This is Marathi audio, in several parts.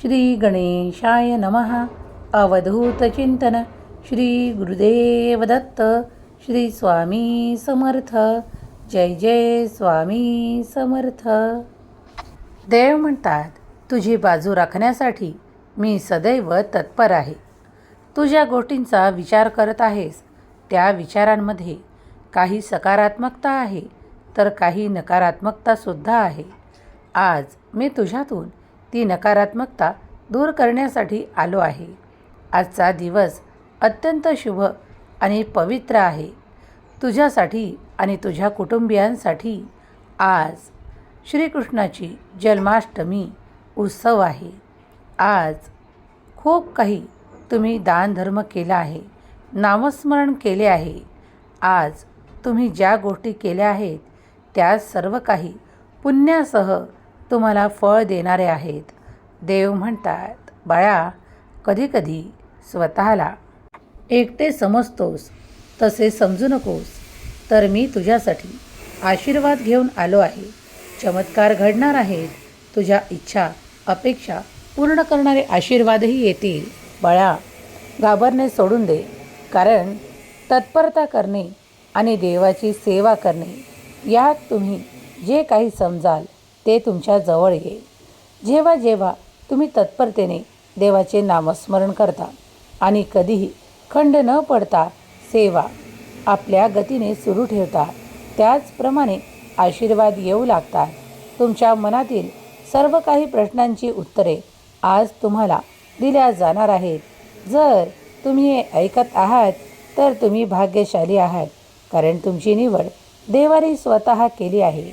श्री गणेशाय नमः अवधूतचिंतन श्री गुरुदेवदत्त श्री स्वामी समर्थ। जय जय स्वामी समर्थ। देव म्हणतात तुझी बाजू राखण्यासाठी मी सदैव तत्पर आहे. तू ज्या गोष्टींचा विचार करत आहेस. त्या विचारांमध्ये काही सकारात्मकता आहे तर काही नकारात्मकतासुद्धा आहे. आज मी तुझ्यातून ती नकारात्मकता दूर करण्यासाठी आलो आहे. आजचा दिवस अत्यंत शुभ आणि पवित्र आहे. तुझ्यासाठी आणि तुझ्या कुटुंबियांसाठी आज श्रीकृष्णाची जन्माष्टमी उत्सव आहे. आज खूप काही तुम्ही दानधर्म केला आहे नामस्मरण केले आहे. आज तुम्ही ज्या गोष्टी केल्या आहेत त्या सर्व काही पुण्यासह तुम्हाला फळ देणारे आहेत. देव म्हणतात बाळा कधीकधी स्वतःला एकटे समजतोस तसे समजू नकोस. तर मी तुझ्यासाठी आशीर्वाद घेऊन आलो आहे. चमत्कार घडणार आहेत. तुझ्या इच्छा अपेक्षा पूर्ण करणारे आशीर्वादही येतील. बाळा घाबरणे सोडून दे. कारण तत्परता करणे आणि देवाची सेवा करणे यात तुम्ही जे काही समजाल ते तुमच्याजवळ येईल. जेव्हा जेव्हा तुम्ही तत्परतेने देवाचे नामस्मरण करता आणि कधीही खंड न पडता सेवा आपल्या गतीने सुरू ठेवता त्याचप्रमाणे आशीर्वाद येऊ लागतात. तुमच्या मनातील सर्व काही प्रश्नांची उत्तरे आज तुम्हाला दिल्या जाणार आहेत. जर तुम्ही हे ऐकत आहात तर तुम्ही भाग्यशाली आहात कारण तुमची निवड देवाने स्वतः केली आहे.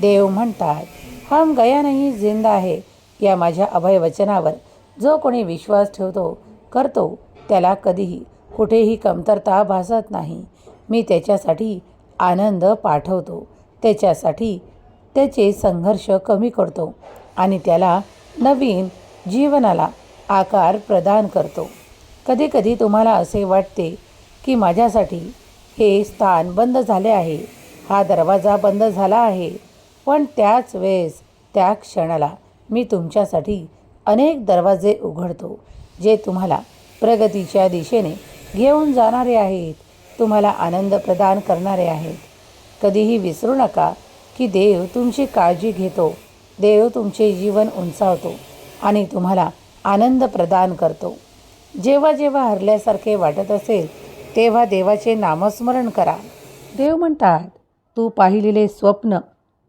देव म्हणतात. हम गया नाही जिंदा आहे. या माझ्या अभय वचनावर जो कोणी विश्वास ठेवतो करतो त्याला कधीही कुठेही कमतरता भासत नाही. मी त्याच्यासाठी आनंद पाठवतो. त्याच्यासाठी त्याचे संघर्ष कमी करतो आणि त्याला नवीन जीवनाला आकार प्रदान करतो. कधीकधी तुम्हाला असे वाटते की माझ्यासाठी हे स्थान बंद झाले आहे. हा दरवाजा बंद झाला आहे. पण त्याच वेळेस त्या क्षणाला मी तुमच्यासाठी अनेक दरवाजे उघडतो जे तुम्हाला प्रगतीच्या दिशेने घेऊन जाणारे आहेत तुम्हाला आनंद प्रदान करणारे आहेत. कधीही विसरू नका की देव तुमची काळजी घेतो देव तुमचे जीवन उंचावतो आणि तुम्हाला आनंद प्रदान करतो. जेव्हा जेव्हा हरल्यासारखे वाटत असेल तेव्हा देवाचे नामस्मरण करा. देव म्हणतात तू पाहिलेले स्वप्न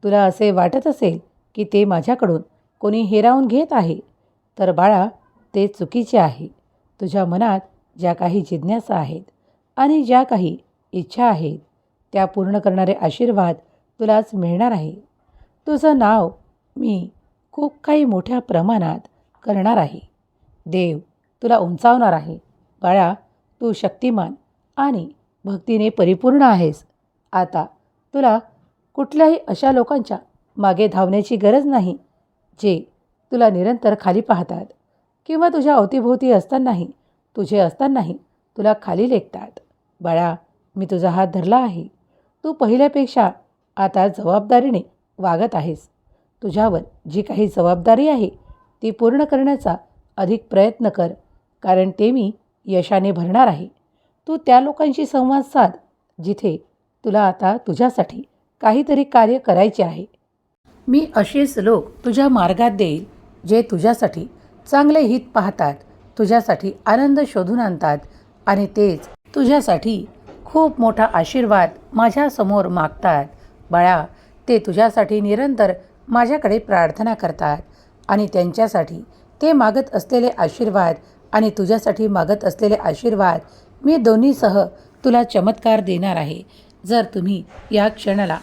तुला असे वाटत असेल की ते माझ्याकडून कोणी हिरावून घेत आहे? तर बाळा ते चुकीचे आहे. तुझ्या मनात ज्या काही जिज्ञासा आहेत आणि ज्या काही इच्छा आहेत त्या पूर्ण करणारे आशीर्वाद तुलाच मिळणार आहे. तुझं नाव मी खूप काही मोठ्या प्रमाणात करणार आहे. देव तुला उंचावणार आहे. बाळा तू शक्तिमान आणि भक्तीने परिपूर्ण आहेस. आता तुला कुठल्याही अशा लोकांच्या मागे धावण्याची गरज नाही जे तुला निरंतर खाली पाहतात किंवा तुझ्या अवतीभोवती असतानाही तुझे असतानाही तुला खाली लेखतात. बाळा मी तुझा हात धरला आहे. तू पहिल्यापेक्षा आता जबाबदारीने वागत आहेस. तुझ्यावर जी काही जबाबदारी आहे ती पूर्ण करण्याचा अधिक प्रयत्न कर कारण ते मी यशाने भरणार आहे. तू त्या लोकांशी संवाद साध जिथे तुला आता तुझ्यासाठी काहीतरी कार्य करायचे आहे. मी असेच लोक तुझ्या मार्गात देईल जे तुझ्यासाठी चांगले हित पाहतात तुझ्यासाठी आनंद शोधून आणतात आणि तेच तुझ्यासाठी खूप मोठा आशीर्वाद माझ्यासमोर मागतात. बाळा ते तुझ्यासाठी निरंतर माझ्याकडे प्रार्थना करतात आणि त्यांच्यासाठी ते मागत असलेले आशीर्वाद आणि तुझ्यासाठी मागत असलेले आशीर्वाद मी दोन्हीसह तुला चमत्कार देणार आहे. जर तुम्ही या क्षणाला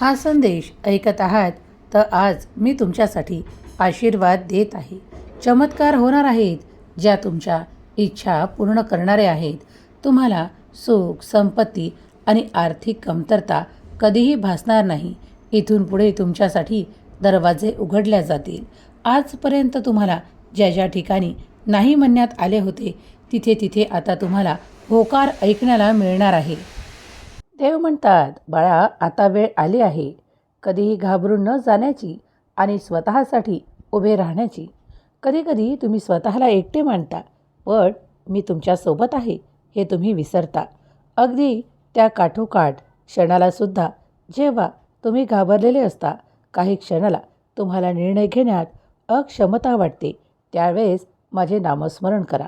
हा संदेश ऐकत आहात तर आज मी तुमच्यासाठी आशीर्वाद देत आहे. चमत्कार होणार आहेत ज्या तुमच्या इच्छा पूर्ण करणारे आहेत. तुम्हाला सुख संपत्ती आणि आर्थिक कमतरता कधीही भासणार नाही. इथून पुढे तुमच्यासाठी दरवाजे उघडल्या जातील. आजपर्यंत तुम्हाला ज्या ज्या ठिकाणी नाही म्हणण्यात आले होते तिथे तिथे आता तुम्हाला होकार ऐकण्याला मिळणार आहे. देव म्हणतात बाळा आता वेळ आली आहे. कधीही घाबरून न जाण्याची आणि स्वतःसाठी उभे राहण्याची. कधीकधी तुम्ही स्वतःला एकटे मानता पण मी तुमच्यासोबत आहे हे तुम्ही विसरता. अगदी त्या काठोकाठ क्षणालासुद्धा जेव्हा तुम्ही घाबरलेले असता काही क्षणाला तुम्हाला निर्णय घेण्यात अक्षमता वाटते. त्यावेळेस माझे नामस्मरण करा.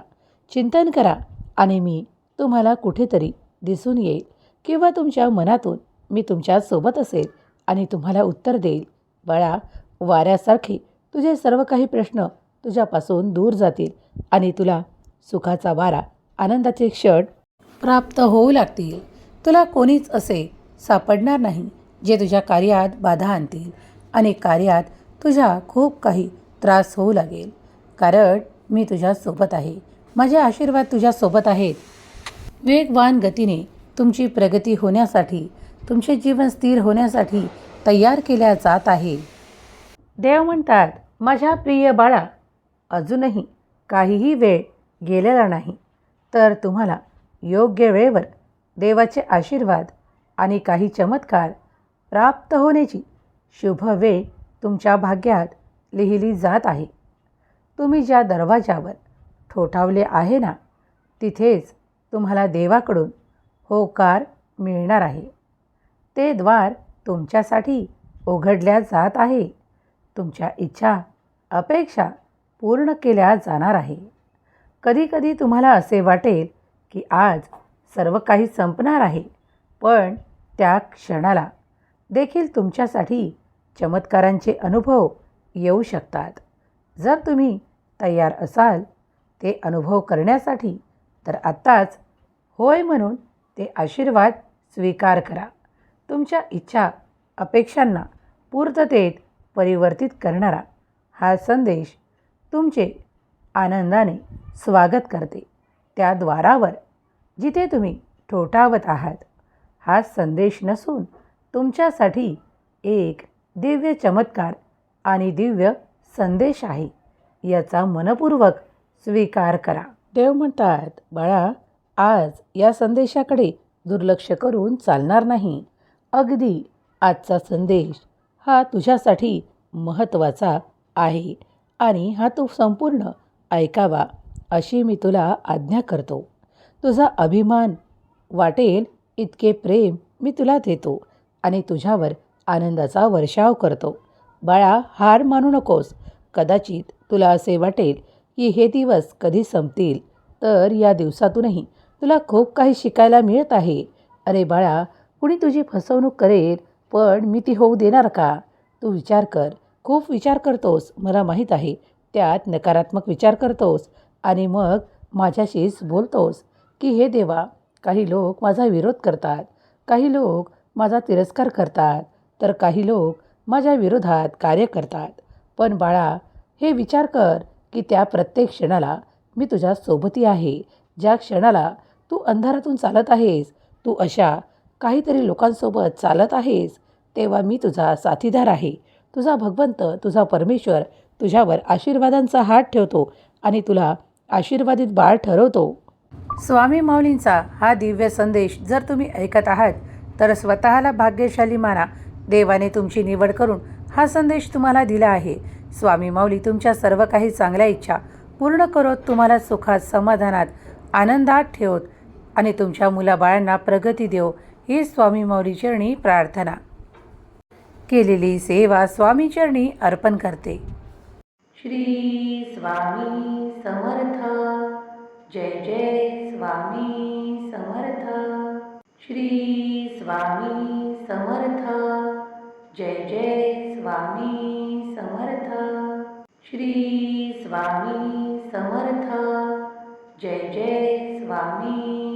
चिंतन करा आणि मी तुम्हाला कुठेतरी दिसून येईल. किंवा तुमच्या मनातून मी तुमच्यासोबत असेल आणि तुम्हाला उत्तर देईल. बाळा वाऱ्यासारखे तुझे सर्व काही प्रश्न तुझ्यापासून दूर जातील आणि तुला सुखाचा वारा आनंदाचे क्षण प्राप्त होऊ लागतील. तुला कोणीच असे सापडणार नाही जे तुझ्या कार्यात बाधा आणतील आणि कार्यात तुझ्या खूप काही त्रास होऊ लागेल. कारण मी तुझ्यासोबत आहे. माझे आशीर्वाद तुझ्यासोबत आहेत. वेगवान गतीने तुमची प्रगती होण्यासाठी तुमचे जीवन स्थिर होण्यासाठी तयार केल्या जात आहे. देव म्हणतात माझ्या प्रिय बाळा अजूनही काहीही वेळ गेलेला नाही. तर तुम्हाला योग्य वेळेवर देवाचे आशीर्वाद आणि काही चमत्कार प्राप्त होण्याची शुभ वेळ तुमच्या भाग्यात लिहिली जात आहे. तुम्ही ज्या दरवाजावर ठोठावले आहे ना तिथेच तुम्हाला देवाकडून होकार मिळणार आहे. ते द्वार तुमच्यासाठी उघडल्या जात आहे. तुमच्या इच्छा अपेक्षा पूर्ण केल्या जाणार आहे. कधीकधी तुम्हाला असे वाटेल की आज सर्व काही संपणार आहे पण त्या क्षणाला देखील तुमच्यासाठी चमत्कारांचे अनुभव येऊ शकतात. जर तुम्ही तयार असाल ते अनुभव करण्यासाठी तर आत्ताच होय म्हणून ते आशीर्वाद स्वीकार करा. तुमच्या इच्छा अपेक्षांना पूर्ततेत परिवर्तित करणारा हा संदेश तुमचे आनंदाने स्वागत करते. त्या द्वारावर जिथे तुम्ही ठोठावत आहात हा संदेश नसून तुमच्यासाठी एक दिव्य चमत्कार आणि दिव्य संदेश आहे. याचा मनपूर्वक स्वीकार करा. देव म्हणतात बाळा आज या संदेशाकडे दुर्लक्ष करून चालणार नाही. अगदी आजचा संदेश हा तुझ्यासाठी महत्त्वाचा आहे आणि हा तू संपूर्ण ऐकावा अशी मी तुला आज्ञा करतो. तुझा अभिमान वाटेल इतके प्रेम मी तुला देतो आणि तुझ्यावर आनंदाचा वर्षाव करतो. बाळा हार मानू नकोस. कदाचित तुला असे वाटेल की हे दिवस कधी संपतील तर या दिवसातूनही तुला खूप काही शिकायला मिळत आहे. अरे बाळा कुणी तुझी फसवणूक करेल पण मी ती होऊ देणार का? तू विचार कर. खूप विचार करतोस मला माहीत आहे. त्यात नकारात्मक विचार करतोस आणि मग माझ्याशीच बोलतोस. की हे देवा काही लोक माझा विरोध करतात. काही लोक माझा तिरस्कार करतात. तर काही लोक माझ्या विरोधात कार्य करतात. पण बाळा हे विचार कर की त्या प्रत्येक क्षणाला मी तुझ्या सोबती आहे. ज्या क्षणाला तू अंधारातून चालत आहेस. तू अशा काहीतरी लोकांसोबत चालत आहेस तेव्हा मी तुझा साथीदार आहे. तुझा भगवंत तुझा परमेश्वर तुझ्यावर आशीर्वादांचा हात ठेवतो आणि तुला आशीर्वादित बाळ ठरवतो. स्वामी माऊलींचा हा दिव्य संदेश जर तुम्ही ऐकत आहात तर स्वतःला भाग्यशाली माना. देवाने तुमची निवड करून हा संदेश तुम्हाला दिला आहे. स्वामी माऊली तुमच्या सर्व काही चांगल्या इच्छा पूर्ण करत तुम्हाला सुखात समाधानात आनंदात ठेवत आणि तुमच्या मुलाबाळांना प्रगती देव ही स्वामी मौलीचरणी चरणी प्रार्थना. केलेली सेवा स्वामी चरणी अर्पण करते. श्री स्वामी समर्थ. जय जय स्वामी समर्थ. श्री स्वामी समर्थ. जय जय स्वामी समर्थ. श्री स्वामी समर्थ. जय जय स्वामी